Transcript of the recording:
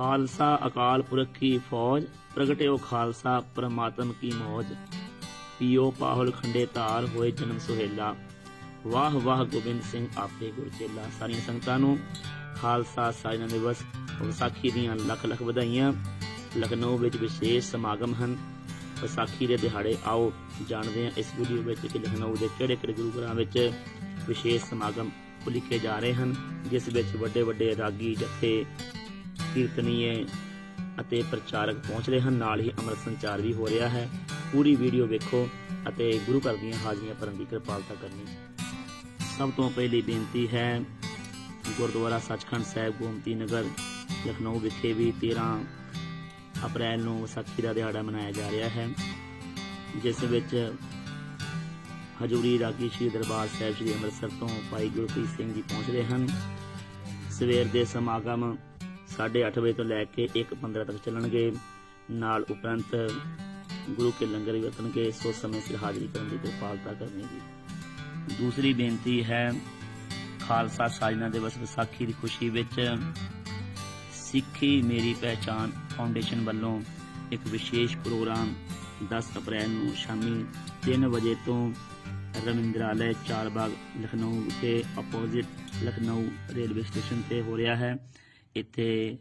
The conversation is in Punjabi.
ਖਾਲਸਾ ਅਕਾਲ ਪੁਰਖ ਕੀ ਫੌਜ, ਪ੍ਰਗਟਿਓ ਖਾਲਸਾ ਪ੍ਰਮਾਤਮ ਕੀ ਮੌਜ। ਪੀਓ ਪਾਹੁਲ ਖੰਡੇ ਧਾਰ ਹੋਏ ਜਨਮ ਸੁਹੇਲਾ। ਵਾਹ ਵਾਹ ਗੋਬਿੰਦ ਸਿੰਘ ਆਪੇ ਗੁਰਚੇਲਾ ਸਾਰੀਆਂ ਸੰਗਤਾਂ ਨੂੰ ਖਾਲਸਾ ਸਾਜਨਾ ਦਿਵਸ ਵਿਸਾਖੀ ਦੀਆਂ ਲੱਖ ਲੱਖ ਵਧਾਈਆਂ। ਲਖਨਊ ਵਿੱਚ ਵਿਸ਼ੇਸ਼ ਸਮਾਗਮ ਹਨ। ਵਿਸਾਖੀ ਦੇ ਦਿਹਾੜੇ ਆਓ, ਜਾਣਦੇ ਹਾਂ ਇਸ ਵੀਡੀਓ ਵਿੱਚ ਕਿ ਲਖਨਊ ਦੇ ਕਿਹੜੇ ਕਿਹੜੇ ਗੁਰੂ ਘਰਾਂ ਵਿੱਚ ਵਿਸ਼ੇਸ਼ ਸਮਾਗਮ ਉਲੀਕੇ ਜਾ ਰਹੇ ਹਨ, ਜਿਸ ਵਿੱਚ ਵੱਡੇ ਵੱਡੇ ਰਾਗੀ ਜਥੇ ਕੀਰਤਨੀਏ ਅਤੇ ਪ੍ਰਚਾਰਕ ਪਹੁੰਚ ਰਹੇ ਹਨ। ਨਾਲ ਹੀ ਅੰਮ੍ਰਿਤ ਸੰਚਾਰ ਵੀ ਹੋ ਰਿਹਾ ਹੈ। ਪੂਰੀ ਵੀਡੀਓ ਵੇਖੋ ਅਤੇ ਗੁਰੂ ਘਰ ਦੀਆਂ ਹਾਜ਼ਰੀਆਂ ਭਰਨ ਦੀ ਕਿਰਪਾਲਤਾ ਕਰਨੀ। ਸਭ ਤੋਂ ਪਹਿਲੀ ਬੇਨਤੀ ਹੈ, ਗੁਰਦੁਆਰਾ ਸੱਚਖੰਡ ਸਾਹਿਬ, ਗੋਮਤੀ ਨਗਰ, ਲਖਨਊ ਵਿਖੇ ਵੀ 13 ਅਪ੍ਰੈਲ ਨੂੰ ਵਿਸਾਖੀ ਦਾ ਦਿਹਾੜਾ ਮਨਾਇਆ ਜਾ ਰਿਹਾ ਹੈ। ਜਿਸ ਵਿੱਚ ਹਜੂਰੀ ਰਾਗੀ ਸ਼੍ਰੀ ਦਰਬਾਰ ਸਾਹਿਬ, ਸ਼੍ਰੀ ਅੰਮ੍ਰਿਤਸਰ ਤੋਂ ਭਾਈ ਗੁਰਪ੍ਰੀਤ ਸਿੰਘ ਜੀ ਪਹੁੰਚ ਰਹੇ ਹਨ। ਸਵੇਰ ਦੇ ਸਮਾਗਮ 8:30 ਵਜੇ ਤੋਂ ਲੈ ਕੇ 1:15 ਤੱਕ ਚੱਲਣਗੇ। ਨਾਲ ਉਪਰੰਤ ਗੁਰੂ ਕੇ ਲੰਗਰ ਵੀ ਵਰਤਣਗੇ। ਸੋ ਸਮੇਂ ਸਿਰ ਹਾਜ਼ਰੀ ਕਰਨ ਦੀ ਕਿਰਪਾਲਤਾ ਕਰਨੀ ਦੂਸਰੀ ਬੇਨਤੀ ਹੈ, ਖਾਲਸਾ ਸਾਜਨਾ ਦਿਵਸ ਵਿਸਾਖੀ ਦੀ ਖੁਸ਼ੀ ਵਿੱਚ ਸਿੱਖੀ ਮੇਰੀ ਪਹਿਚਾਨ ਫਾਊਂਡੇਸ਼ਨ ਵੱਲੋਂ ਇੱਕ ਵਿਸ਼ੇਸ਼ ਪ੍ਰੋਗਰਾਮ 10 ਅਪ੍ਰੈਲ ਨੂੰ ਸ਼ਾਮੀ 3 ਵਜੇ ਤੋਂ ਰਵਿੰਦਰਾਲय ਚਾਰਬਾਗ ਲਖਨਊ ਦੇ ਆਪੋਜ਼ਿਟ ਲਖਨਊ ਰੇਲਵੇ ਸਟੇਸ਼ਨ ਤੇ ਹੋ ਰਿਹਾ ਹੈ। este